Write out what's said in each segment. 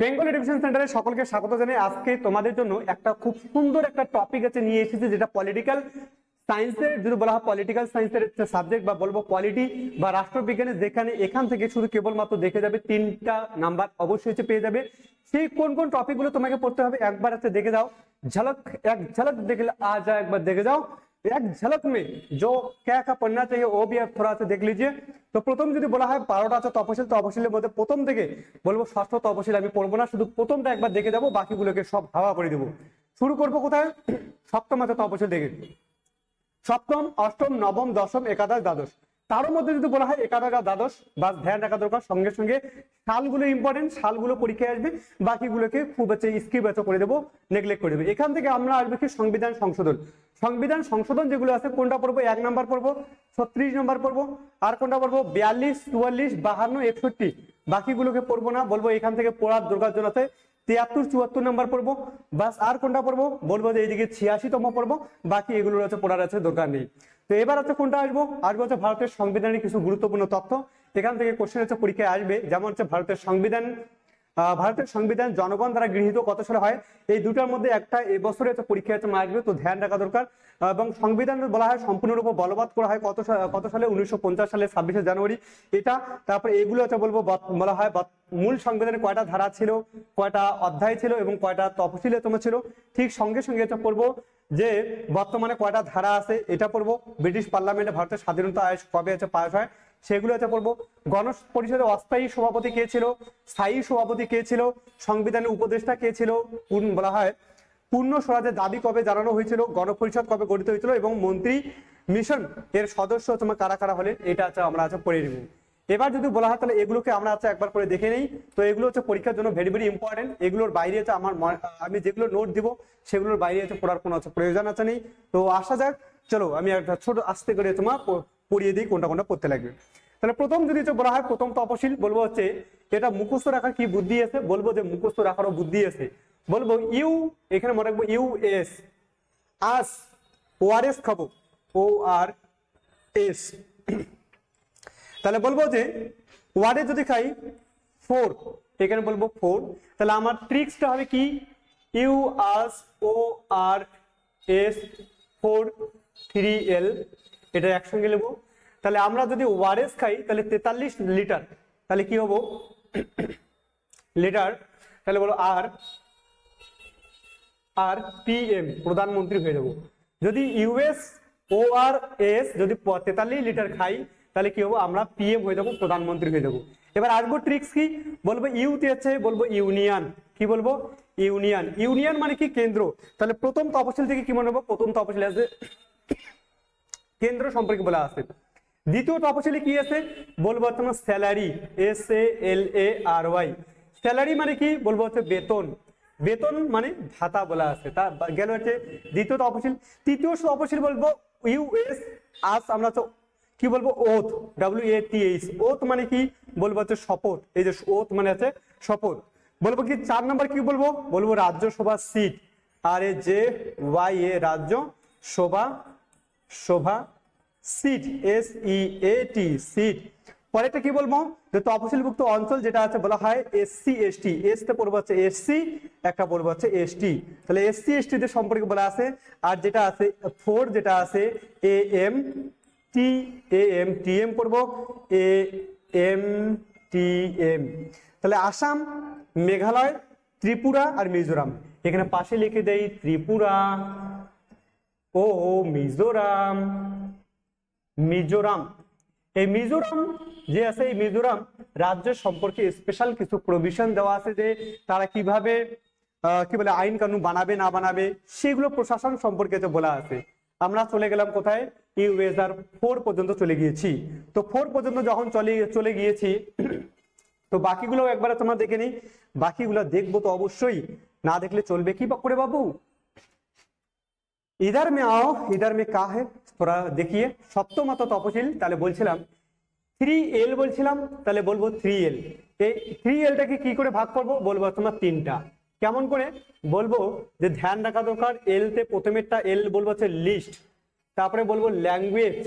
Bengal education সেন্টারে সকলকে স্বাগত জানাই। আজকে তোমাদের জন্য একটা খুব সুন্দর একটা টপিক আছে নিয়ে এসেছি, যেটা পলিটিক্যাল সায়েন্সের যদি বলা হয় পলিটিক্যাল সায়েন্সের একটা সাবজেক্ট বা বলব পলিটি বা রাষ্ট্রবিজ্ঞানের যেখানে এখান থেকে শুধু কেবলমাত্র দেখে যাবে তিনটা নাম্বার অবশ্যই হচ্ছে পেয়ে যাবে। সেই কোন কোন টপিকগুলো তোমাকে পড়তে হবে একবার আছে দেখে যাও। ঝালক, এক ঝালক দেখলে আ যা একবার দেখে যাও। এক ঝলক মে जो क्या क्या पढ़ना चाहिए वो भी आप थोड़ा सा देख लीजिए তো প্রথম যদি বলা হয় বারোটা আছে তপশিল তপশিলের মধ্যে প্রথম থেকে বলবো ষষ্ঠ তপশিল আমি পড়বো না শুধু প্রথমটা একবার দেখে যাবো বাকিগুলোকে সব হাওয়া করে দেবো শুরু করবো কোথায় সপ্তম আছে তপশিল দেখে সপ্তম অষ্টম নবম দশম একাদশ দ্বাদশ তার মধ্যে যদি বলা হয় একাদশ দ্বাদশ বা ধ্যান রাখা দরকার, সঙ্গে সঙ্গে সালগুলো ইম্পর্টেন্ট সালগুলো পরীক্ষায় আসবে, বাকিগুলোকে খুব হচ্ছে স্কিপ হচ্ছে করে দেবো নেগলেক্ট করে দেবে। এখান থেকে আমরা আসবে কি সংবিধান সংশোধন। সংবিধান সংশোধন যেগুলো আছে, কোনটা পড়ব? এক নম্বর পড়ব, ছত্রিশ নম্বর পড়ব, আর কোনটা পড়ব? বিয়াল্লিশ, চুয়াল্লিশ, বাহান্ন, একষট্টি। বাকিগুলোকে পড়ব না, বলব এখান থেকে পড়ার দরকার জন্য আছে, তিয়াত্তর, চুয়াত্তর নম্বর পড়ব, বাস আর কোনটা পড়ব? বলব যে এইদিকে ছিয়াশিতম পড়ব, বাকি এগুলোর আছে পড়ার আছে দরকার নেই। তো এবার হচ্ছে কোনটা আসব? আসব হচ্ছে ভারতের সংবিধানের কিছু গুরুত্বপূর্ণ তথ্য। এখান থেকে কোশ্চেন হচ্ছে পরীক্ষায় আসবে, যেমন হচ্ছে ভারতের সংবিধান ভারতের সংবিধান জনগণ দ্বারা গৃহীত কত সালে হয়? এই দুটার মধ্যে একটা এবছরে হচ্ছে পরীক্ষায় হচ্ছে আসবে, তো ধ্যান রাখা দরকার। এবং সংবিধান বলা হয়, সম্পূর্ণরূপে বলবৎ করা হয়, কত কত সালে? উনিশশো পঞ্চাশ সালে ছাব্বিশে জানুয়ারি। এটা, তারপরে এগুলো হচ্ছে বলব বলা হয় মূল সংবিধানে কয়টা ধারা ছিল, কয়টা অধ্যায় ছিল এবং কয়টা তফসিলে তোমার ছিল। ঠিক সঙ্গে সঙ্গে এটা পড়ব যে, বর্তমানে কয়টা ধারা আছে, এটা পড়ব। ব্রিটিশ পার্লামেন্টে ভারতের স্বাধীনতা আয়োগ কবে হচ্ছে পাস হয়, সেগুলো হচ্ছে পড়ব। গণ পরিষদের অস্থায়ী সভাপতি কে ছিল? স্থায়ী সভাপতি কে ছিল? সংবিধানের উপদেষ্টা কে ছিল? বলা হয় পূর্ণ স্বরাজের দাবি কবে জানানো হয়েছিল, গণপরিষদ কবে গঠিত হয়েছিল এবং মন্ত্রী মিশন এর সদস্য তোমার কারা কারা হলেন, এটা হচ্ছে আমরা আছে পড়ে নিব। এবার যদি বলা হয় তাহলে এগুলোকে আমরা হচ্ছে একবার করে দেখে নেই। তো এগুলো হচ্ছে পরীক্ষার জন্য ভেরি ভেরি ইম্পর্টেন্ট এগুলোর বাইরে হচ্ছে আমার আমি যেগুলো নোট দিব, সেগুলোর বাইরে হচ্ছে পড়ার কোনো আছে প্রয়োজন আছে নেই। তো আসা যাক, চলো আমি একটা ছোট আস্তে করে তোমার পড়িয়ে দিই কোনটা কোনটা পড়তে লাগবে। তাহলে প্রথম যদি বলা হয়, প্রথম তপশিল বলব হচ্ছে এটা মুখস্থ রাখার কি বুদ্ধি আছে? বলব যে মুখস্থ রাখারও বুদ্ধি আছে। বলব ইউ, এখানে মনে রাখব ইউ এস। আস, ও আর এস খাব। O R S. তাহলে বলব যে, ওয়ার্ডে যদি খাই, ফোর, এখানে বলব ফোর। তাহলে আমার ট্রিক্সটা হবে কি? ইউ, আস, O, R, S, four, three, L. এটা একসঙ্গে নেব। তাহলে আমরা যদি ওয়ারেস খাই, তাহলে তেতাল্লিশ লিটার। তাহলে কি হব? লিটার, তাহলে বলো আর আর পিএম প্রধানমন্ত্রী হয়ে যাব। যদি ইউএস ও আর এস, যদি তেতাল্লিশ লিটার খাই, তাহলে কি হব? আমরা পিএম হয়ে যাব, প্রধানমন্ত্রী হয়ে যাব। এবার আসব ট্রিক্স কি? বলব ইউতে আছে, বলব ইউনিয়ন। কি বলব? ইউনিয়ন। ইউনিয়ন মানে কি? কেন্দ্র। তাহলে প্রথম তপশিল থেকে কি মনে হব? প্রথম তপশিল আছে, কেন্দ্র সম্পর্কে বলা আছে। দ্বিতীয় তপশিলে কি আছে? বলব তোমার salary S A L A R Y salary মানে কি? বলব হচ্ছে বেতন। বেতন মানে ভাতা বলা আছে। তা গেল হচ্ছে দ্বিতীয় তপশিল। তৃতীয় তপশিল বলব ইউএস আস আমরা তো কি বলব? Oath W A T H oath মানে কি? বলব হচ্ছে শপথ। এই যে ওথ মানে আছে শপথ। বলব কি চার নম্বর কি বলব? বলব Rajya Sabha seat. R A J Y A Rajya Sabha Shobha seat S E A T seat পরেরটা কি বলব? যে তফসিলভুক্ত অঞ্চল যেটা আছে, বলা হয় এসসি এসটি এস তে পড়ব হচ্ছে এসসি একটা পড়ব হচ্ছে এসটি তাহলে এসসি এসটি দের সম্পর্কে বলা আছে, আর যেটা আছে ফোর যেটা আছে A M T A M T M করব এ এম টি এম তাহলে আসাম, মেঘালয়, ত্রিপুরা আর মিজোরাম। এখানে পাশে লিখে দেই, ত্রিপুরা, ও মিজোরাম। মিজোরাম। এই মিজোরাম, যে আছে এই মিজোরাম, রাজ্য সম্পর্কে স্পেশাল কিছু প্রভিশন দেওয়া আছে যে তারা কীভাবে কি বলে, আইন কানুন বানাবে, না বানাবে, সেগুলো প্রশাসন সম্পর্কে তো বলা আছে। আমরা চলে গেলাম কোথায়? ইউএসআর ফোর পর্যন্ত চলে গিয়েছি। তো ফোর পর্যন্ত যখন চলে চলে গিয়েছি, তো বাকিগুলো একবার তোমরা দেখে নিই। বাকিগুলো দেখব তো অবশ্যই। না দেখলে চলবে কি করে বাবু? ইধার মে আও, ইধার মে কাহে তোরা দেখিয়ে সপ্তমত তপশিল, তাহলে বলছিলাম থ্রি এল বলছিলাম, তাহলে বলব থ্রি এল এই থ্রি এলটাকে কি করে ভাগ করব? বলব তোমার তিনটা। কেমন করে? বলব যে ধ্যান রাখা দরকার এলতে প্রথমেরটা এল বলব হচ্ছে লিস্ট তারপরে বলব language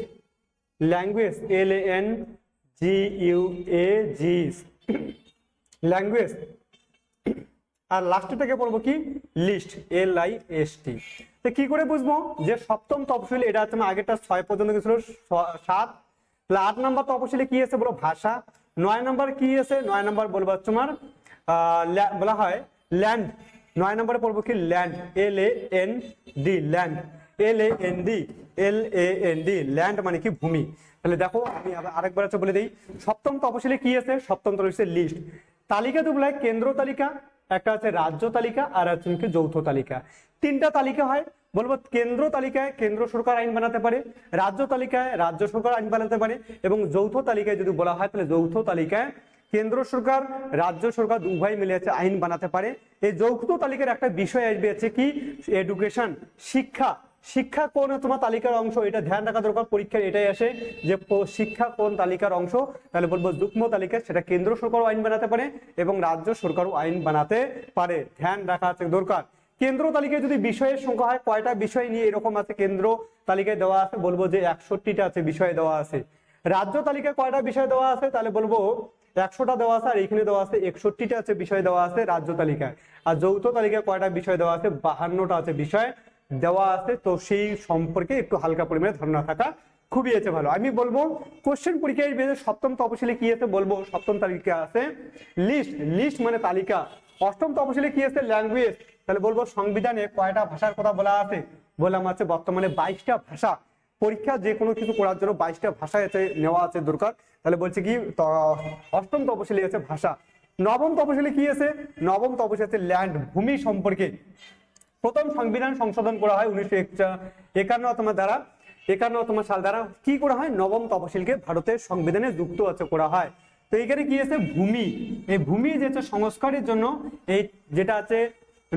language L A N G U A G language আর লাস্টে থেকে বলব কি? List L I S T তো কি করে বুঝব? যে সপ্তম তফসিল এটা হচ্ছে আগেরটা ছয় পর্যন্ত গেছিল সাত। তাহলে আট নম্বর তফসিলে কি আছে বলো? ভাষা। নয় নম্বর কি আছে? নয় নম্বর বলব তোমার বলা হয় ল্যান্ড। নয় নম্বরে পড়ব কি? Land. L A N D, land. L A N D, L A N D, land মানে কি? ভূমি। তাহলে দেখো, আমি আরেকবার হচ্ছে বলে দিই। সপ্তম তপশিলে কি আছে? সপ্তম তপশিলে লিস্ট। তালিকা তো বলা হয় কেন্দ্র তালিকা একটা আছে রাজ্য তালিকা আর আছে যৌথ তালিকা। তিনটা তালিকা হয়, বলব কেন্দ্র তালিকায় কেন্দ্র সরকার আইন বানাতে পারে, রাজ্য তালিকায় রাজ্য সরকার আইন বানাতে পারে এবং যৌথ তালিকায় যদি বলা হয় তাহলে যৌথ তালিকায় কেন্দ্র সরকার, রাজ্য সরকার উভয় মিলে আছে আইন বানাতে পারে। এই যৌথ তালিকার একটা বিষয় আসবে আছে কি এডুকেশন শিক্ষা। শিক্ষা কোন তোমার তালিকার অংশ, এটা ধ্যান রাখা দরকার, পরীক্ষায় এটাই আসে যে শিক্ষা কোন তালিকার অংশ, তাহলে বলব যুগ্ম তালিকা, সেটা কেন্দ্র সরকারও আইন বানাতে পারে এবং রাজ্য সরকারও আইন বানাতে পারে, ধ্যান রাখা আছে দরকার। কেন্দ্র তালিকায় যদি বিষয়ের সংখ্যা হয়, কয়টা বিষয় নিয়ে এরকম আছে কেন্দ্র তালিকায় দেওয়া আছে? বলব যে একষট্টিটা আছে, বিষয় দেওয়া আছে। রাজ্য তালিকায় কয়টা বিষয় দেওয়া আছে? তাহলে বলব একশোটা দেওয়া আছে, আর এখানে দেওয়া আছে একষট্টিটা আছে, বিষয় দেওয়া আছে রাজ্য তালিকায়। আর যৌথ তালিকায় কয়টা বিষয় দেওয়া আছে? বাহান্নটা আছে বিষয়। দেওয়া আছে। তো সেই সম্পর্কে একটু হালকা পরিমাণে ধারণা থাকা খুবই আছে ভালো। আমি বলব কোশ্চেন পরীক্ষায় সপ্তম তপশিলে কি আছে বলব? সপ্তম তালিকা আছে। লিস্ট লিস্ট মানে তালিকা। অষ্টম তপশিলে কি আছে? ল্যাঙ্গুয়েজ তাহলে বলব, সংবিধানে কয়টা ভাষার কথা বলা আছে? বললাম আছে বর্তমানে বাইশটা ভাষা। পরীক্ষা যে কোনো কিছু করার জন্য বাইশটা ভাষা আছে নেওয়া আছে দরকার। তাহলে বলছে কি অষ্টম তপশিলি আছে ভাষা। নবম তপশিলি কি আছে? নবম তপশিলি আছে ল্যান্ড ভূমি সম্পর্কে। প্রথম সংবিধান সংশোধন করা হয় উনিশশো একান্নতম দ্বারা একান্নতম সাল দ্বারা। কি করা হয়? নবম তপশিলকে ভারতের সংবিধানে যুক্ত আছে করা হয়। তো এখানে কি আছে? ভূমি। এই ভূমি যে হচ্ছে সংস্কারের জন্য এই যেটা আছে,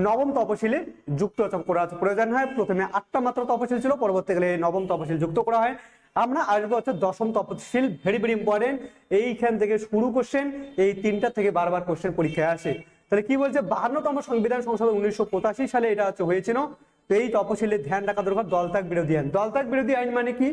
নবম তপশিলে যুক্ত করা আছে। প্রয়োজন হয় প্রথমে আটটা মাত্র তপশিল ছিল, পরবর্তীকালে নবম তপশিল যুক্ত করা হয়। আমরা আসব হচ্ছে দশম তপশিল ভেরি ভেরি ইম্পর্টেন্ট এইখান থেকে শুরু কোশ্চেন এই তিনটা থেকে বারবার কোশ্চেন পরীক্ষায় আসে। তাহলে কি বলছে? বাহান্নতম সংবিধান সংসদ উনিশশো পঁচাশি সালে এটা হচ্ছে হয়েছিল। তো এই তপশিলে ধ্যান রাখা দরকার, দলত্যাগ বিরোধী আইন। দলত্যাগ বিরোধী আইন মানে কি?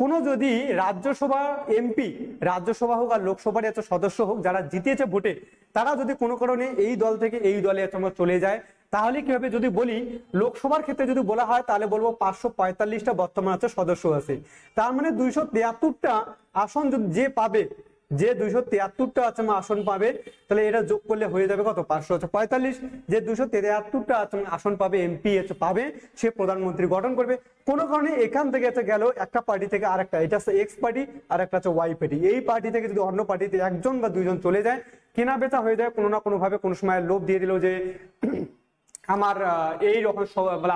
কোনো যদি রাজ্যসভা এমপি, রাজ্যসভা হোক আর লোকসভার এত সদস্য হোক, যারা জিতেছে ভোটে, তারা যদি কোনো কারণে এই দল থেকে এই দলে তোমার চলে যায় তাহলে কি হবে যদি বলি, লোকসভার ক্ষেত্রে যদি বলা হয়, তাহলে বলব পাঁচশো পঁয়তাল্লিশটা বর্তমান আছে সদস্য আছে। তার মানে দুইশো তিয়াত্তরটা আসন যদি যে পাবে যে দুইশো তিয়াত্তরটা আছে আসন পাবে, তাহলে এটা যোগ করলে হয়ে যাবে কত? পাঁচশো হচ্ছে পঁয়তাল্লিশ। যে দুশো তিয়াত্তরটা আসন পাবে, এমপি হচ্ছে পাবে, সে প্রধানমন্ত্রী গঠন করবে। কোনো কারণে এখান থেকে হচ্ছে গেল একটা পার্টি থেকে আরেকটা, এটা হচ্ছে এক্স পার্টি আর একটা হচ্ছে ওয়াই পার্টি। এই পার্টি থেকে যদি অন্য পার্টিতে একজন বা দুইজন চলে যায়, কেনা বেচা হয়ে যায়, কোনো না কোনো ভাবে কোনো সময় লোভ দিয়ে দিল যে, আমার এই রকম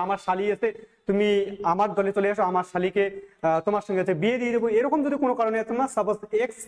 আমার শালি এসে, তুমি আমার দলে চলে আসো আমার শালিকে তোমার সঙ্গে হচ্ছে বিয়ে দিয়ে দেবো। এরকম যদি কোনো কারণে তোমার সাপোজ এক্স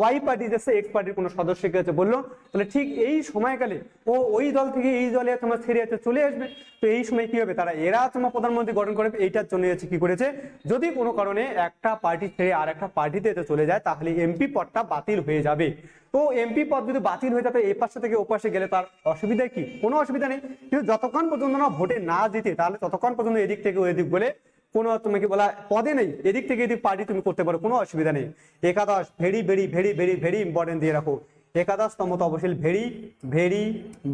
ওয়াই পার্টি যাচ্ছে এক্স পার্টির কোনো সদস্যকে আছে বলল, তাহলে ঠিক এই সময়কালে ও ওই দল থেকে এই দলে তোমার ছেড়ে আছে চলে আসবে। তো এই সময় কি হবে? তারা, এরা তোমার প্রধানমন্ত্রী গঠন করবে এইটার জন্য হচ্ছে কি করেছে? যদি কোনো কারণে একটা পার্টি ছেড়ে আর একটা পার্টিতে চলে যায়, তাহলে এমপি পদটা বাতিল হয়ে যাবে। তো এমপি পদ যদি বাতিল হয়ে যাবে, এই পাশে থেকে ও পাশে গেলে তার অসুবিধা কি? কোনো অসুবিধা নেই। কিন্তু যতক্ষণ পর্যন্ত না ভোটে না জিতে, তাহলে ততক্ষণ পর্যন্ত এদিক থেকে ওই দিক বলে কোনো তোমাকে বলা পদে নেই। এদিক থেকে এদিক পার্টি তুমি করতে পারো, কোনো অসুবিধা নেই। একাদশ, very very very very very important দিয়ে রাখো। একাদশতম তপশিল ভেরি ভেরি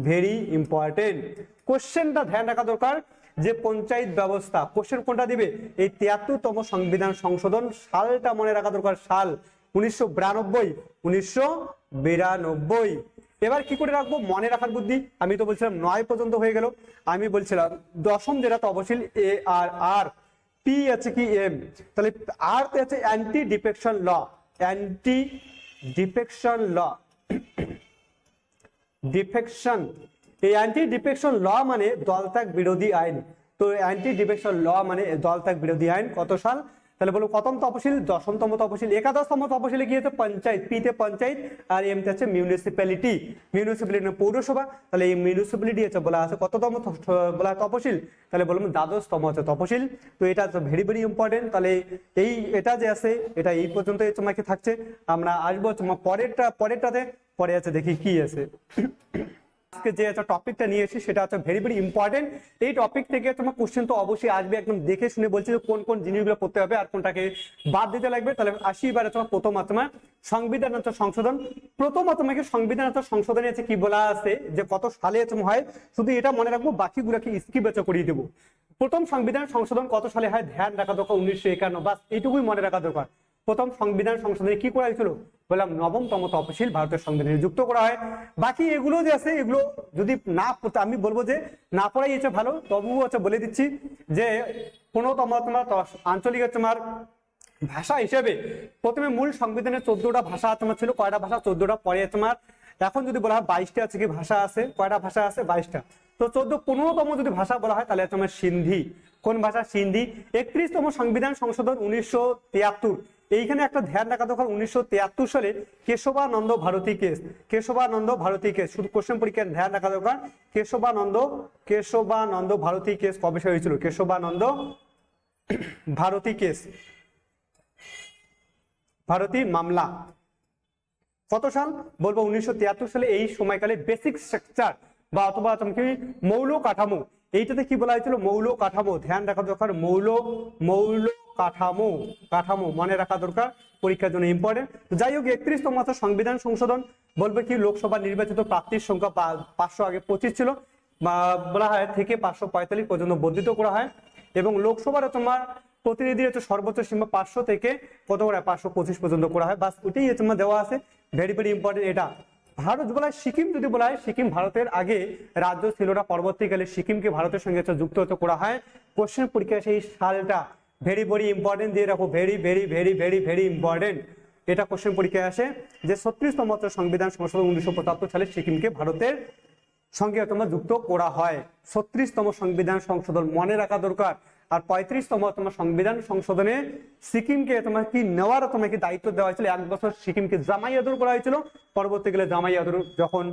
ভেরি ইম্পর্টেন্ট কোশ্চেনটা ধ্যান রাখা দরকার যে পঞ্চায়েত ব্যবস্থা কোশ্চেন কোনটা দিবে? এই তিয়াত্তরতম সংবিধান সংশোধন সালটা মনে রাখা দরকার, সাল। উনিশশো বিরানব্বই উনিশশো বিরানব্বই। এবার কি করে রাখব? মনে রাখার বুদ্ধি। আমি তো বলছিলাম নয় পর্যন্ত হয়ে গেল। আমি বলছিলাম দশম যেটা তপশিল এ আর আর। পি আছে কি এম তাহলে আর আছে anti defection law anti defection law defection এই অ্যান্টি ডিফেকশন ল মানে দলত্যাগ বিরোধী আইন। তো অ্যান্টি ডিফেকশন ল মানে দলত্যাগ বিরোধী আইন কত সাল? তাহলে বলো কতম তপশিল? দশমতম তপশিল, একাদশতম তপশিলে হচ্ছে? পঞ্চায়েত পিতে পঞ্চায়েত, আর এমতে আছে মিউনিসিপ্যালিটি মিউনিসিপ্যালিটি পৌরসভা। তাহলে এই মিউনিসিপ্যালিটি হচ্ছে বলা আছে কততম বলা তপশিল। তাহলে বললাম দ্বাদশতম হচ্ছে তপশিল। তো এটা ভেরি ভেরি ইম্পর্টেন্ট তাহলে এই, এটা যে আছে, এটা এই পর্যন্ত তোমাকে থাকছে। আমরা আসব পরেরটা, পরেরটাতে। পরে আছে দেখি কি আছে। আজকে যে একটা টপিকটা নিয়ে এসেছি, সেটা হচ্ছে ভেরি ভেরি ইম্পর্টেন্ট এই টপিক থেকে তোমার কোশ্চেন তো অবশ্যই আসবে, একদম দেখে শুনে বলছি যে কোন কোন জিনিসগুলো পড়তে হবে আর কোনটাকে বাদ দিতে লাগবে। তাহলে আসি এবারে তোমার প্রথম তোমার সংবিধান সংশোধন। প্রথম তোমাকে সংবিধান সংশোধনে আছে কি বলা আছে, যে কত সালে তোমার হয়, শুধু এটা মনে রাখব, বাকিগুলোকে স্কিপ করিয়ে দেবো। প্রথম সংবিধান সংশোধন কত সালে হয়? ধ্যান রাখা দরকার, উনিশশো একান্ন, বাস এইটুকুই মনে রাখা দরকার। প্রথম সংবিধান সংশোধনে কি করা হয়েছিল? বললাম নবমতম তফসিল ভারতের সংবিধানে যুক্ত করা হয়। বাকি এগুলো যে আছে, এগুলো যদি না আমি বলব যে না পড়াই হচ্ছে ভালো, তবুও হচ্ছে বলে দিচ্ছি যে কোনো তোমার তোমার আঞ্চলিক তোমার ভাষা হিসেবে প্রথমে মূল সংবিধানের চোদ্দটা ভাষা তোমার ছিল, কয়টা ভাষা? চোদ্দটা, পরে তোমার এখন যদি বলা হয় বাইশটা আছে কি ভাষা আছে? কয়টা ভাষা আছে? বাইশটা। তো চোদ্দ পনেরোতম যদি ভাষা বলা হয়, তাহলে তোমার সিন্ধি। কোন ভাষা? সিন্ধি। একত্রিশতম সংবিধান সংশোধন উনিশশো তিয়াত্তর। এইখানে একটা ধ্যান রাখা দরকার, উনিশশো তিয়াত্তর সালে কেশবানন্দ ভারতী কেস। কেশবানন্দ ভারতী কেস। শুধু কোশ্চেন পরীক্ষার ধ্যান রাখা দরকার, কেশবানন্দ কেশবানন্দ ভারতী কেস কবে হয়েছিল? কেশবানন্দ ভারতী কেস। ভারতী মামলা। কত সাল? বলব উনিশশো তিয়াত্তর সালে এই সময়কালে বেসিক স্ট্রাকচার বা অথবা তোমাকে মৌল কাঠামো, এইটাতে কি বলা হয়েছিল? মৌল কাঠামো। ধ্যান রাখা দরকার, মৌল মৌল কাঠামো কাঠামো মনে রাখা দরকার, পরীক্ষার জন্য ইম্পর্টেন্ট যাই হোক, একত্রিশতম মাত্র সংবিধান সংশোধন। বলবে কি, লোকসভা নির্বাচিত প্রার্থীর সংখ্যা পাঁচশো আগে পঁচিশ ছিল। বা বলা হয় থেকে পাঁচশো পঁয়তাল্লিশ পর্যন্ত বর্ধিত করা হয়। এবং লোকসভার তোমার প্রতিনিধি হচ্ছে সর্বোচ্চ সীমা পাঁচশো থেকে কত করে? পাঁচশো পঁচিশ পর্যন্ত করা হয়। বাস ওইটাই তোমার দেওয়া আছে। ভেরি ভেরি ইম্পর্টেন্ট এটা। ভারত বলা হয় সিকিম, যদি বলা হয় সিকিম ভারতের আগে রাজ্য ছিল না, পরবর্তীকালে সিকিমকে ভারতের সঙ্গে যুক্ত হতে করা হয়। কোশ্চেন পরীক্ষায় সেই সালটা ভেরি ভেরি ইম্পর্টেন্ট দিয়ে রাখো। Very very very very very important এটা কোশ্চেন পরীক্ষায় আসে যে ছত্রিশতম সংবিধান সংশোধন উনিশশো পঁচাত্তর সালে সিকিমকে ভারতের সঙ্গে তোমার যুক্ত করা হয়। ছত্রিশতম সংবিধান সংশোধন মনে রাখা দরকার। আর পঁয়ত্রিশতম তোমার সংবিধান সংশোধনে সিকিমকে তোমার কি নেওয়ার তোমাকে দায়িত্ব দেওয়া হয়েছিল? এক বছর সিকিমকে জামাই আদর করা হয়েছিল। পরবর্তীকালে জামাই আদর যখন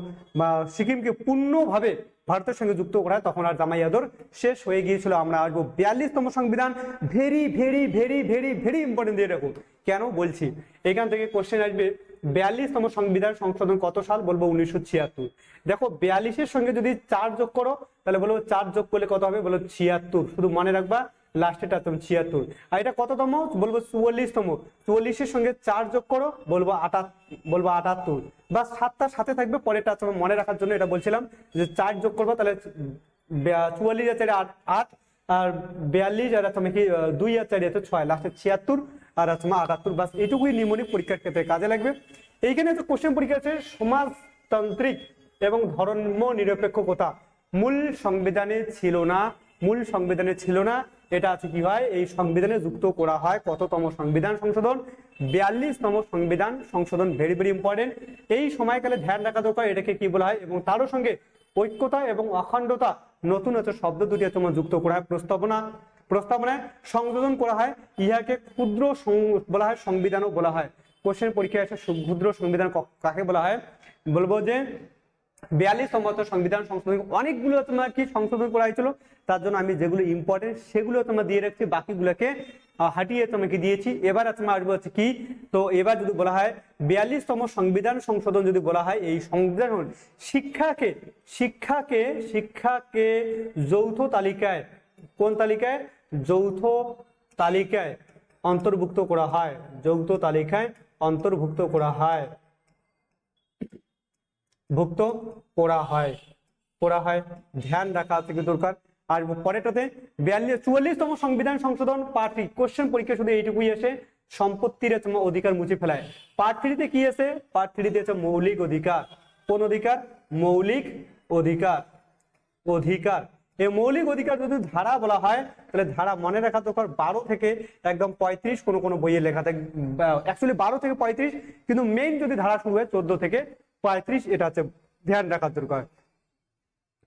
সিকিমকে পূর্ণভাবে ভারতের সঙ্গে যুক্ত করা তখন আর জামাই আদর শেষ হয়ে গিয়েছিল। আমরা আসব বিয়াল্লিশতম সংবিধান। Very very very very very important দিয়ে রাখুন কেন? বলছি। এখান থেকে কোশ্চেন আসবে বিয়াল্লিশতম সংবিধান সংশোধন কত সাল? বলব উনিশশো ছিয়াত্তর। দেখো, বিয়াল্লিশের সঙ্গে যদি চার যোগ করো, তাহলে বলব চার যোগ করলে কত হবে? বলো ছিয়াত্তর। শুধু মনে রাখবা লাস্টেটা তুমি ছিয়াত্তর। আর এটা কততম? বলব চুয়াল্লিশতম। চুয়াল্লিশের সঙ্গে চার যোগ করো, বলব আটা বলব আটাত্তর। বা সাতটার সাথে থাকবে। পরেরটা তোমার মনে রাখার জন্য এটা বলছিলাম যে চার যোগ করব, তাহলে চুয়াল্লিশ আর চারে আট আট। আর বিয়াল্লিশ আর তুমি কি দুই আর চারি আছে ছয় লাস্টে ছিয়াত্তর। আর তোমার আটাত্তর বাস, এইটুকুই নিমনিক পরীক্ষার ক্ষেত্রে কাজে লাগবে। এইখানে হচ্ছে কোশ্চেন পরীক্ষা আছে, সমাজতান্ত্রিক এবং ধর্ম নিরপেক্ষতা মূল সংবিধানে ছিল না, মূল সংবিধানে ছিল না। এটা আছে কি হয়? এই সংবিধানে যুক্ত করা হয় কততম সংবিধান সংশোধন? বিয়াল্লিশতম সংবিধান সংশোধন ভেরি ভেরি ইম্পর্টেন্ট এই সময়কালে ধ্যান রাখা দরকার, এটাকে কি বলা হয়? এবং তারও সঙ্গে ঐক্যতা এবং অখণ্ডতা নতুন হচ্ছে শব্দ দুটি তোমার যুক্ত করা হয়, প্রস্তাবনা। প্রস্তাবনায় সংযোজন করা হয়। ইহাকে ক্ষুদ্র বলা হয়, সংবিধানও বলা হয়। কোশ্চেন পরীক্ষায় এসে ক্ষুদ্র সংবিধান কাকে বলা হয়? বলব যে, বিয়াল্লিশ সম্মত সংবিধান সংশোধন অনেকগুলো তোমার কি সংশোধন করা হয়েছিল? তার জন্য আমি যেগুলো ইম্পর্টেন্ট সেগুলো তোমার দিয়ে রাখছি। বাকিগুলোকে হাঁটিয়ে তোমাকে দিয়েছি। এবার তোমার আসব হচ্ছে কি? তো এবার যদি বলা হয়, বিয়াল্লিশতম সংবিধান সংশোধন যদি বলা হয়, এই সংবিধান শিক্ষাকে শিক্ষাকে শিক্ষাকে যৌথ তালিকায়, কোন তালিকায়? যৌথ তালিকায় অন্তর্ভুক্ত করা হয়। যৌথ তালিকায় অন্তর্ভুক্ত করা হয়। ভুক্ত করা হয়। করা হয়। ধ্যান রাখা থেকে দরকার? আর পরেরটাতে বিয়াল্লিশ চুয়াল্লিশতম সংবিধান সংশোধন পার্টি কোশ্চেন পরীক্ষা শুধু এইটুকুই এসে সম্পত্তির তোমার অধিকার মুছে ফেলায়। পার্ট থ্রিতে কি আছে পার্ট থ্রিতে আছে মৌলিক অধিকার। কোন অধিকার? মৌলিক অধিকার। অধিকার। এই মৌলিক অধিকার যদি ধারা বলা হয়, তাহলে ধারা মনে রাখা দরকার বারো থেকে একদম পঁয়ত্রিশ কোনো কোনো বইয়ে লেখা থাকে অ্যাকচুয়ালি বারো থেকে পঁয়ত্রিশ, কিন্তু মেইন যদি ধারা শুরু হয় চোদ্দ থেকে পঁয়ত্রিশ, এটা হচ্ছে ধ্যান রাখার দরকার।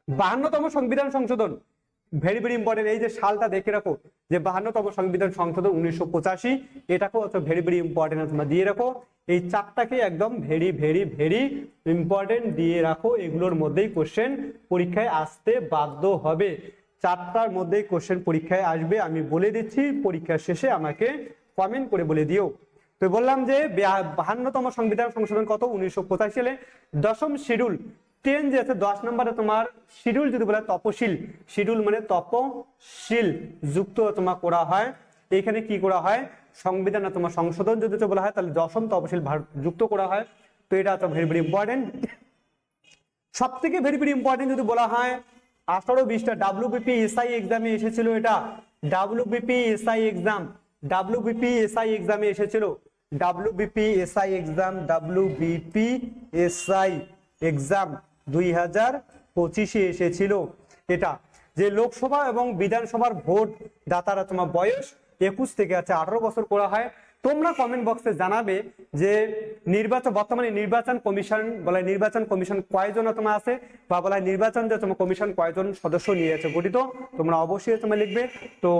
বাহান্নতম সংবিধান সংশোধন। ভেরি ভেরি ইম্পর্টেন্ট এই যে সালটা দেখে রাখো, যে বাহান্নতম সংবিধান সংশোধন উনিশশো পঁচাশি, এটাকেও ভেরি ভেরি ইম্পর্টেন্ট তোমরা দিয়ে রাখো। এই চারটাকে একদম ভেরি ভেরি ভেরি ইম্পর্টেন্ট দিয়ে রাখো, এগুলোর মধ্যেই কোশ্চেন পরীক্ষায় আসতে বাধ্য হবে। চারটার মধ্যেই কোশ্চেন পরীক্ষায় আসবে, আমি বলে দিচ্ছি, পরীক্ষার শেষে আমাকে কমেন্ট করে বলে দিও। তো বললাম যে বাহান্নতম সংবিধান সংশোধন কত? উনিশশো পঁচাশি সালে। দশম শিডিউল টেন যে আছে, দশ নম্বরে তোমার শিডিউল যদি বলে তপশীল শিডিউল মানে তপশীল যুক্ত তোমার করা হয়। এখানে কি করা হয়? সংবিধানে তোমার সংশোধন যদি বলা হয়, তাহলে দশম তপশীল যুক্ত করা হয়। তো এটা তো ভেরি ভেরি ইম্পর্টেন্ট সব থেকে ভেরি ভেরি ইম্পর্টেন্ট যদি বলা হয়, আঠারো বিশটা ডাব্লিউবিপি এসআই এক্সামে এসেছিল এটা। WBP SI exam WBP SI এক্সামে এসেছিল। WBP SI exam WBP SI exam দুই পঁচিশে এসেছিল। এটা যে লোকসভা এবং বিধানসভার ভোট দাতারা তোমার বয়স একুশ থেকে আছে, আঠারো বছর করা হয়, তোমরা কমেন্ট বক্সে জানাবে যে নির্বাচন, বর্তমানে নির্বাচন কমিশন বলা নির্বাচন কমিশন কয়জন তোমার আছে বা বলা নির্বাচন যে তোমার কমিশন কয়জন সদস্য নিয়ে আছে গঠিত, তোমরা অবশ্যই তোমরা লিখবে। তো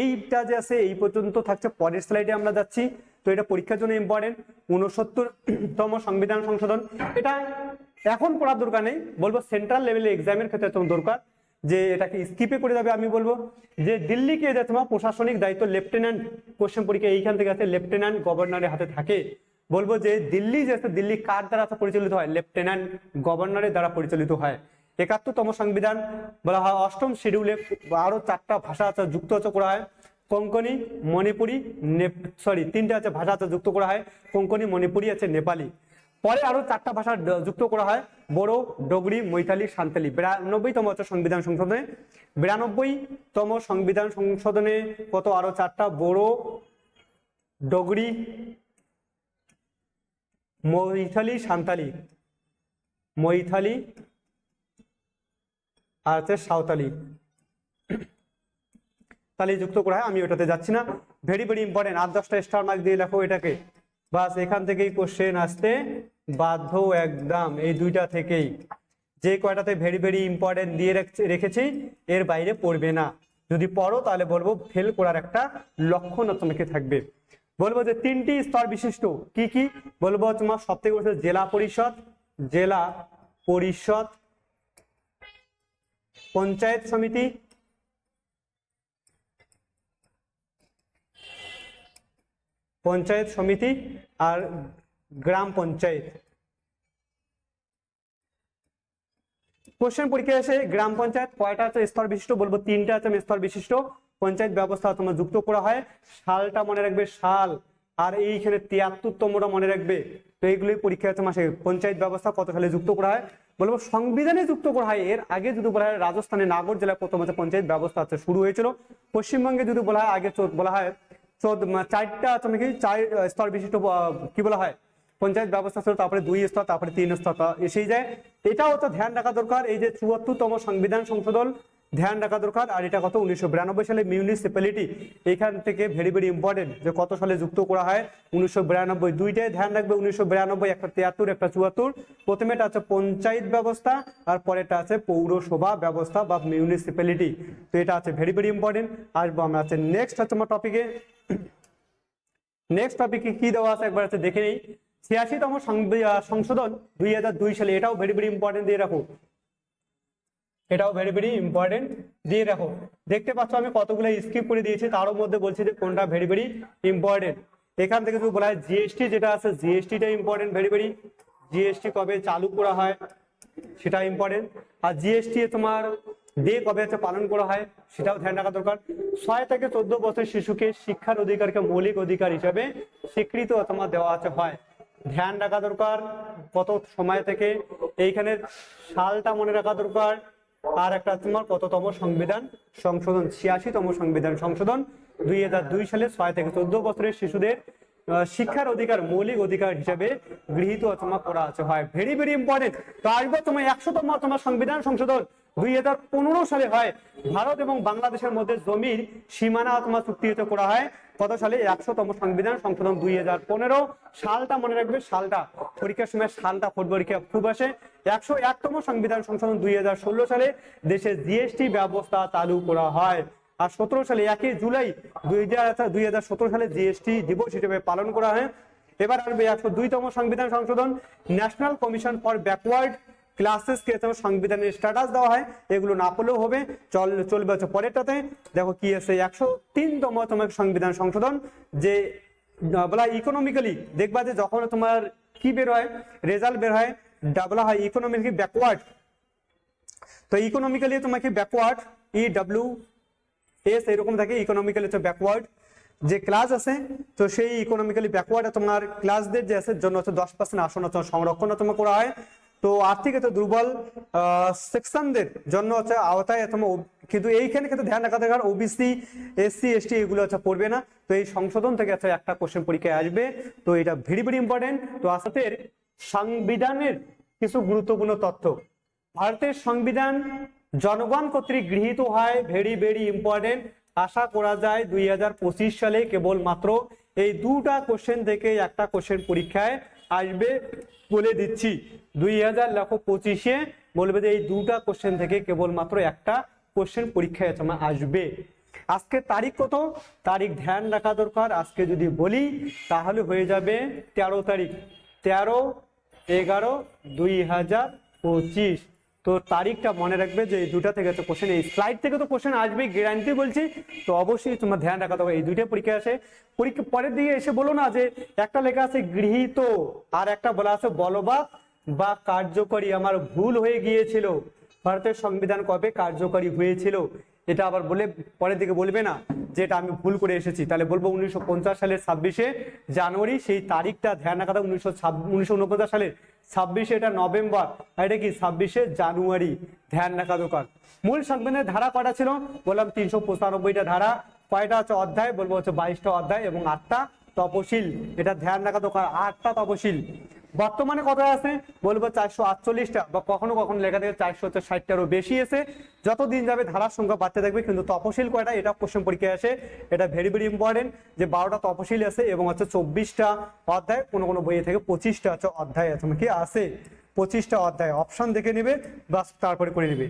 এইটা যে আছে, এই পর্যন্ত থাকছে, পরের স্লাইডে আমরা যাচ্ছি। তো এটা পরীক্ষার জন্য ইম্পর্টেন্ট উনসত্তরতম সংবিধান সংশোধন। এটা এখন পড়ার দরকার নেই। বলব সেন্ট্রাল লেভেলে এক্সামের ক্ষেত্রে তোমার দরকার। যে এটাকে স্কিপে করে যাবে আমি বলব। যে দিল্লিকে যে তোমার প্রশাসনিক দায়িত্ব লেফটেন্যান্ট কোশ্চেন পরীক্ষা এইখান থেকে আছে লেফটেন্যান্ট গভর্নরের হাতে থাকে। বলব যে দিল্লি যে দিল্লি কার দ্বারা পরিচালিত হয়? লেফটেন্যান্ট গভর্নরের দ্বারা পরিচালিত হয়। একাত্তরতম সংবিধান বলা হয় অষ্টম শিডিউলে আরও চারটা ভাষা আছে, যুক্ত করা হয়। কোঙ্কনি, মণিপুরি সরি তিনটা আছে ভাষা আছে যুক্ত করা হয়। কোঙ্কনি, মণিপুরি আছে নেপালি। পরে আরও চারটা ভাষা যুক্ত করা হয়। বড়ো, ডগরি, মৈথালি সান্তালি বিরানব্বইতম হচ্ছে সংবিধান সংশোধনে। বিরানব্বই তম সংবিধান সংশোধনে কত? আরও চারটা। বড়ো, ডগরি, মৈথালি সান্তালি মৈথালি আর হচ্ছে সাঁওতালি। তাহলে যুক্ত করা হয়, আমি ওটাতে যাচ্ছি না। ভেরি ভেরি ইম্পর্টেন্ট আট দশটা স্টার মার্ক দিয়ে লেখো এটাকে। বাস, এখান থেকেই কোশ্চেন আসতে বাধ্য একদম, এই দুইটা থেকেই। যে কয়টাতে ভেরি ভেরি ইম্পর্টেন্ট দিয়ে রাখছে- এর বাইরে পড়বে না। যদি পড়ো, তাহলে বলব ফেল করার একটা লক্ষণ তোমাকে থাকবে। বলব যে তিনটি স্তর বিশিষ্ট, কি কি? বলব তোমার সব থেকে বলছে জেলা পরিষদ জেলা পরিষদ, পঞ্চায়েত সমিতি পঞ্চায়েত সমিতি আর গ্রাম পঞ্চায়েত। কোশ্চেন পরীক্ষা এসে গ্রাম পঞ্চায়েত কয়টা আছে? স্তর বিশিষ্ট, বলব তিনটা আছে স্তর বিশিষ্ট। পঞ্চায়েত ব্যবস্থা তোমার যুক্ত করা হয়। সালটা মনে রাখবে সাল, আর এইখানে তিয়াত্তরতমটা মনে রাখবে। তো এইগুলোই পরীক্ষা আছে মাসে। পঞ্চায়েত ব্যবস্থা কত সালে যুক্ত করা হয়? বলব সংবিধানে যুক্ত করা হয়। এর আগে যদি বলা হয় রাজস্থানে, নাগর জেলায় প্রথম আছে পঞ্চায়েত ব্যবস্থা আছে শুরু হয়েছিল। পশ্চিমবঙ্গে যদি বলা হয়, আগে বলা হয় চোদ্দ চারটা তুমি কি চার স্তর বিশিষ্ট কি বলা হয়? পঞ্চায়েত ব্যবস্থা ছিল, তারপরে দুই স্তর, তারপরে তিন স্তর এসেই যায়। এটাও তো ধ্যান রাখা দরকার। এই যে চুয়াত্তরতম সংবিধান সংশোধন ধ্যান রাখা দরকার, আর এটা কত? উনিশশো বিরানব্বই সালে মিউনিসিপ্যালিটি এখান থেকে ভেরি ভেরি ইম্পর্টেন্ট যে কত সালে যুক্ত করা হয়। উনিশশো বিরানব্বই দুইটাই ধ্যান রাখবে, উনিশশো বিরানব্বই একটা তিয়াত্তর, একটা চুয়াত্তর। প্রথমেটা আছে পঞ্চায়েত ব্যবস্থা, আর পরেরটা আছে পৌরসভা ব্যবস্থা বা মিউনিসিপ্যালিটি তো এটা আছে ভেরি ভেরি ইম্পর্টেন্ট আসব আমরা আছে নেক্সট হচ্ছে আমার টপিকে নেক্সট টপিকে কি দেওয়া আছে একবার আছে দেখে নেই। ছিয়াশিতম সংশোধন দুই হাজার দুই সালে, এটাও ভেরি ভেরি ইম্পর্টেন্ট দিয়ে রাখো। এটাও ভেরি ভেরি ইম্পর্টেন্ট দিয়ে রাখো দেখতে পাচ্ছ আমি কতগুলো স্কিপ করে দিয়েছি, তারও মধ্যে বলছি যে কোনটা ভেরি ভেরি ইম্পর্টেন্ট এখান থেকে যদি বলা হয় জিএসটি যেটা আছে জিএসটিটা ইম্পর্টেন্ট ভেরি ভেরি জিএসটি কবে চালু করা হয়, সেটা ইম্পর্টেন্ট আর জিএসটি তোমার ডে কবে হচ্ছে পালন করা হয়, সেটাও ধ্যান রাখা দরকার। ছয় থেকে চোদ্দ বছর শিশুকে শিক্ষার অধিকারকে মৌলিক অধিকার হিসাবে স্বীকৃত তোমার দেওয়া আছে, হয়। ধ্যান রাখা দরকার, কত সময় থেকে এইখানে সালটা মনে রাখা দরকার আর একটা তোমার কততম সংবিধান? সংশোধন, ছিয়াশিতম সংবিধান। সংশোধন, দুই হাজার দুই সালে ছয় থেকে চোদ্দ বছরের শিশুদের শিক্ষার অধিকার, মৌলিক অধিকার হিসাবে গৃহীত তোমার করা আছে। হয় ভেরি ভেরি ইম্পর্টেন্ট তো আসব তোমার একশোতম তোমার সংবিধান সংশোধন। দুই হাজার পনেরো সালে হয়, ভারত এবং বাংলাদেশের মধ্যে জমির সীমানা করা হয়। কত সালে? একশোতম সংবিধান সংশোধন দুই হাজার পনেরো। সালটা মনে রাখবে, সালটা পরীক্ষার সময় সালটা পরীক্ষা খুব আসে। একশো একতম সংবিধান সংশোধন দুই সালে দেশে জিএসটি ব্যবস্থা চালু করা হয়। আর সতেরো সালে, একই জুলাই দুই সতেরো সালে জিএসটি দিবস হিসেবে পালন করা হয়। এবার আসবে একশো দুইতম সংবিধান সংশোধন National Commission for Backward Classes কে তোমার সংবিধানের স্ট্যাটাস দেওয়া হয়। এগুলো না পড়লেও হবে। চল, চলবে হচ্ছে পরেরটাতে। দেখো কি আছে, একশো তিনতম তোমার সংবিধান সংশোধন, যে বলা ইকোনমিক্যালি দেখবা যে যখন তোমার কি বের হয়? রেজাল্ট বের হয় বলা হয় ইকোনমিক্যালি ব্যাকওয়ার্ড তো ইকোনমিক্যালি তোমাকে ব্যাকওয়ার্ড ই ডাব্লিউ এস এরকম থাকে ইকোনমিক্যালি হচ্ছে ব্যাকওয়ার্ড যে ক্লাস আছে, তো সেই ইকোনমিক্যালি ব্যাকওয়ার্ড তোমার ক্লাসদের যে আছে, জন্য হচ্ছে দশ পার্সেন্ট আসন সংরক্ষণ তোমার করা হয়। তো আর্থিক এত দুর্বল সেকশনদের জন্য হচ্ছে আওতায় তোমার কিন্তু এইখানে কিন্তু ধ্যান রাখা দরকার। ওবিসি এসসি এসটি এগুলো হচ্ছে পড়বে না। তো এই সংশোধন থেকে হচ্ছে একটা কোশ্চেন পরীক্ষায় আসবে। তো এটা ভেরি ভেরি ইম্পর্টেন্ট তো আসাতে সংবিধানের কিছু গুরুত্বপূর্ণ তথ্য। ভারতের সংবিধান জনগণ কর্তৃক গৃহীত হয় ভেরি ভেরি ইম্পর্টেন্ট আশা করা যায় দুই হাজার পঁচিশ সালে কেবলমাত্র এই দুটা কোশ্চেন থেকে একটা কোশ্চেন পরীক্ষায় আসবে বলে দিচ্ছি। দুই হাজার লক্ষ পঁচিশে বলবে যে, এই দুটা কোশ্চেন থেকে কেবলমাত্র একটা কোশ্চেন পরীক্ষায় তোমার আসবে। আজকে তারিখ কত? তারিখ ধ্যান রাখা দরকার। আজকে যদি বলি, তাহলে হয়ে যাবে তেরো তারিখ। তেরো, এগারো, দুই হাজার পঁচিশ। তো তারিখটা মনে রাখবে যে এই দুটা থেকে তো কোশ্চেন এই স্লাইড থেকে তো কোশ্চেন আসবে গ্যারান্টি বলছি। তো অবশ্যই তোমার ধ্যান রাখা হবে এই দুইটা পরীক্ষা আসে। পরীক্ষা পরের দিকে এসে বলো না যে একটা লেখা আছে, গৃহীত আর একটা বলা আছে বলবাদ বা কার্যকরী আমার ভুল হয়ে গিয়েছিল। ভারতের সংবিধান কবে কার্যকরী হয়েছিল? এটা আবার বলে, পরের দিকে বলবে না যে এটা আমি ভুল করে এসেছি। তাহলে বলব উনিশশো পঞ্চাশ সালের ছাব্বিশে জানুয়ারি, সেই তারিখটা ধ্যান রাখা উনিশশো উনিশশো সালের। ছাব্বিশে এটা নভেম্বর এটা কি? ছাব্বিশে জানুয়ারি। ধ্যান রাখা দোকান মূল সংবিধানের ধারা কটা ছিল? বললাম তিনশো পঁচানব্বইটা ধারা। কয়টা হচ্ছে অধ্যায়? বলব হচ্ছে বাইশটা অধ্যায় এবং আটটা তপশিল। এটা ধ্যান রাখা দোকান আটটা তপশিল। বর্তমানে কত আছে, বলব চারশো আটচল্লিশটা, বা কখনো কখনো লেখা থাকে চারশো ষাটটারও বেশি এসে যত দিন যাবে ধারার সংখ্যা বাড়তে থাকবে, কিন্তু তপশিল কয়টা, এটা কোশ্চেন পরীক্ষায় আসে। এটা ভেরি ভেরি ইম্পর্টেন্ট যে বারোটা তপশিল আছে এবং হচ্ছে চব্বিশটা অধ্যায়, কোনো কোনো বইয়ে থেকে পঁচিশটা হচ্ছে অধ্যায় আছে কি আছে পঁচিশটা অধ্যায়। অপশন দেখে নেবে বাস তারপরে করে নেবে।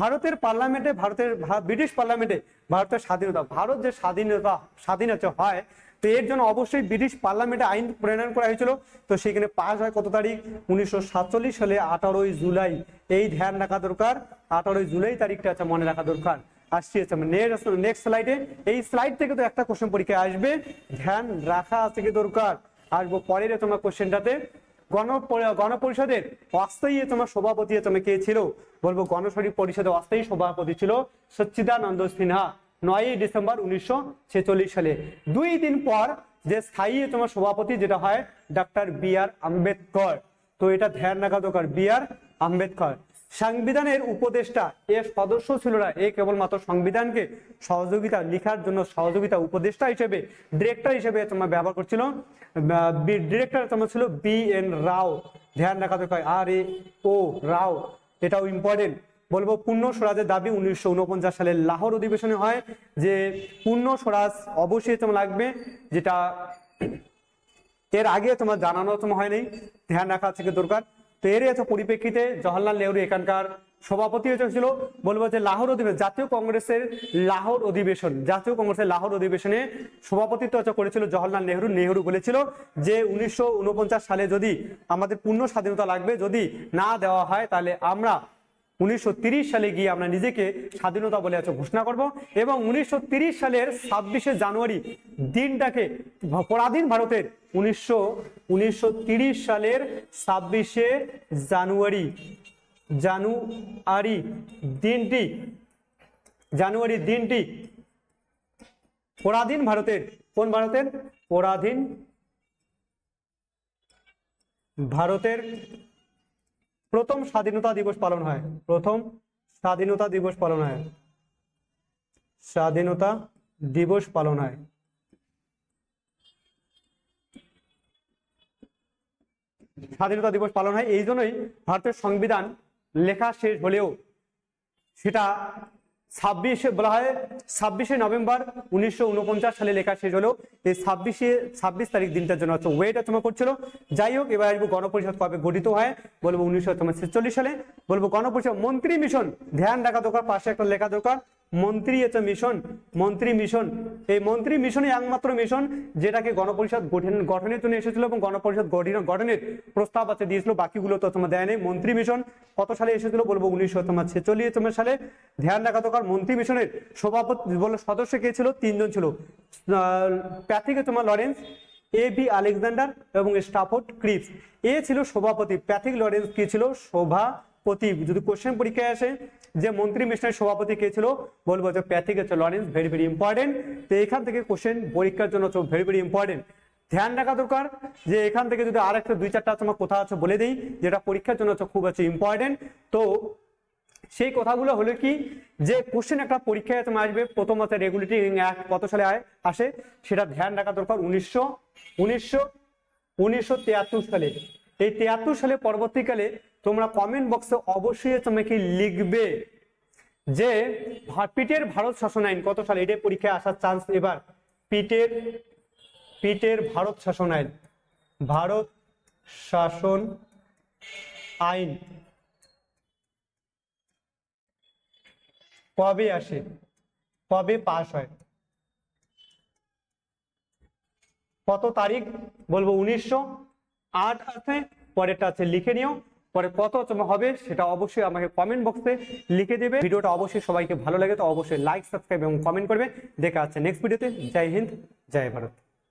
ভারতের পার্লামেন্টে ভারতের ব্রিটিশ পার্লামেন্টে ভারতের স্বাধীনতা, ভারত যে স্বাধীনতা স্বাধীনতা হয় তো এর জন্য অবশ্যই ব্রিটিশ পার্লামেন্টে আইন প্রণয়ন করা হয়েছিল। তো সেখানে পাস হয় কত তারিখ? উনিশশো সাতচল্লিশ সালে আঠারোই জুলাই। এই ধ্যান রাখা দরকার। আঠারোই জুলাই তারিখটা আছে মনে রাখা দরকার। আসছি নেক্সট স্লাইডে এই স্লাইড থেকে তো একটা কোশ্চেন পরীক্ষায় আসবে। ধ্যান রাখা আছে কি দরকার? আসব পরের তোমার কোশ্চেনটাতে গণ গণপরিষদের অস্থায়ী তোমার সভাপতি তুমি কে ছিল? বলব গণশরী পরিষদের অস্থায়ী সভাপতি ছিল সচ্চিদানন্দ সিনহা। নয়ই ডিসেম্বর উনিশশো ছেচল্লিশ সালে। দুই দিন পর যে স্থায়ী তোমার সভাপতি যেটা হয় ডক্টর বি আর আম্বেদকর। তো এটা ধ্যান রাখা দরকার, বি আর আম্বেদকর। সংবিধানের উপদেষ্টা এর সদস্য ছিল না, এ কেবলমাত্র সংবিধানকে সহযোগিতা, লেখার জন্য সহযোগিতা উপদেষ্টা হিসেবে ডিরেক্টর হিসেবে তোমার ব্যবহার করছিল। ডিরেক্টর তোমার ছিল বি এন রাও। ধ্যান রাখা দরকার, আর এ ও রাও। এটাও ইম্পর্টেন্ট বলব পূর্ণ স্বরাজের দাবি উনিশশো উনপঞ্চাশ সালের লাহোর অধিবেশনে হয় যে পূর্ণ স্বরাজ অবশ্যই তোমার লাগবে, যেটা এর আগে তোমার জানানো তোমার হয়নি, ধ্যান রাখা থেকে দরকার। তো এর এত পরিপ্রেক্ষিতে জওয়াহরলাল নেহরু এখানকার সভাপতি হয়েছিল বলব যে লাহোর অধিবেশন, জাতীয় কংগ্রেসের লাহোর অধিবেশন, জাতীয় কংগ্রেসের লাহোর অধিবেশনে সভাপতিত্ব করেছিল জওয়াহরলাল নেহরু। নেহরু বলেছিল যে উনিশশো ঊনপঞ্চাশ সালে যদি আমাদের পূর্ণ স্বাধীনতা লাগবে, যদি না দেওয়া হয়, তাহলে আমরা উনিশশো সালে গিয়ে আমরা নিজেকে স্বাধীনতা বলে আছে ঘোষণা করব এবং উনিশশো সালের ছাব্বিশে জানুয়ারি দিনটাকে পরাধীন ভারতের উনিশশো উনিশশো সালের ছাব্বিশে জানুয়ারি জানুয়ারি দিনটি জানুয়ারি দিনটি পরাধীন ভারতের, কোন ভারতের? পরাধীন ভারতের প্রথম স্বাধীনতা দিবস পালন হয়। প্রথম স্বাধীনতা দিবস পালন হয়। স্বাধীনতা দিবস পালন হয়। স্বাধীনতা দিবস পালন হয়। এই জন্যই ভারতের সংবিধান লেখা শেষ হলেও সেটা ছাব্বিশে বলা হয়, ছাব্বিশে নভেম্বর উনিশশো উনপঞ্চাশ সালে লেখা শেষ হলো। এই ছাব্বিশে, ছাব্বিশ তারিখ দিনটার জন্য হচ্ছে ওয়েট তোমার করছিল। যাই হোক, এবার আসব গণপরিষদ কবে গঠিত হয়, বলব উনিশশো ছেচল্লিশ সালে। বলব গণপরিষদ মন্ত্রী মিশন, ধ্যান রাখা দরকার, পাশে একটা লেখা দরকার। মন্ত্রী হচ্ছে মিশন, মন্ত্রী মিশন। এই মন্ত্রী মিশনই একমাত্র মিশন যেটাকে গণপরিষদ গঠন গঠনের জন্য এসেছিল এবং গণপরিষদ গঠন গঠনের প্রস্তাব আছে, দিয়েছিল, বাকিগুলো তো তোমার দেয় নেই। মন্ত্রী মিশন কত সালে এসেছিল বলব? উনিশশো তোমার ছেচল্লিশ তোমার সালে। ধ্যান রাখা দরকার মন্ত্রী মিশনের সভাপতি বলে সদস্য কে ছিল? তিনজন ছিল। প্যাথিকে তোমার লরেন্স, এ বি আলেকজান্ডার এবং স্টাফোর্ড ক্রিপস। এ ছিল সভাপতি। প্যাথিক লরেন্স কি ছিল? সভাপতি যদি কোশ্চেন পরীক্ষায় আসে, যে মন্ত্রী মিশনের সভাপতি কে ছিল, বলব যে প্যাথিক হচ্ছে লরেন্স ভেরি ভেরি ইম্পর্টেন্ট তো এখান থেকে কোশ্চেন পরীক্ষার জন্য ভেরি ভেরি ইম্পর্টেন্ট ধ্যান রাখা দরকার যে এখান থেকে যদি আর একটা দুই, চারটা তোমার কোথা আছে বলে দিই, যেটা পরীক্ষার জন্য খুব আছে ইম্পর্টেন্ট তো সেই কথাগুলো হলো কি, যে কোশ্চেন একটা পরীক্ষায় তোমার আসবে, প্রথম হচ্ছে রেগুলেটিং অ্যাক্ট কত সালে আসে, সেটা ধ্যান রাখা দরকার উনিশশো উনিশশো উনিশশো সালে। এই তিয়াত্তর সালে পরবর্তীকালে তোমরা কমেন্ট বক্সে অবশ্যই তোমাকে লিখবে যে পিটের ভারত শাসন আইন কত সালে? এটাই পরীক্ষায় আসার চান্স এবার। পিটের পিটের ভারত শাসন আইন। ভারত শাসন আইন কবে আসে? কবে পাস হয়? কত তারিখ? বলব উনিশশো আট আছে, পরেরটা আছে, লিখে নিও। পরে কত হবে সেটা অবশ্যই আমাকে কমেন্ট বক্সে লিখে দেবে। ভিডিওটা অবশ্যই সবাইকে ভালো লাগে, তো অবশ্যই লাইক সাবস্ক্রাইব এবং কমেন্ট করবে। দেখা আছে নেক্সট ভিডিওতে জয় হিন্দ, জয় ভারত।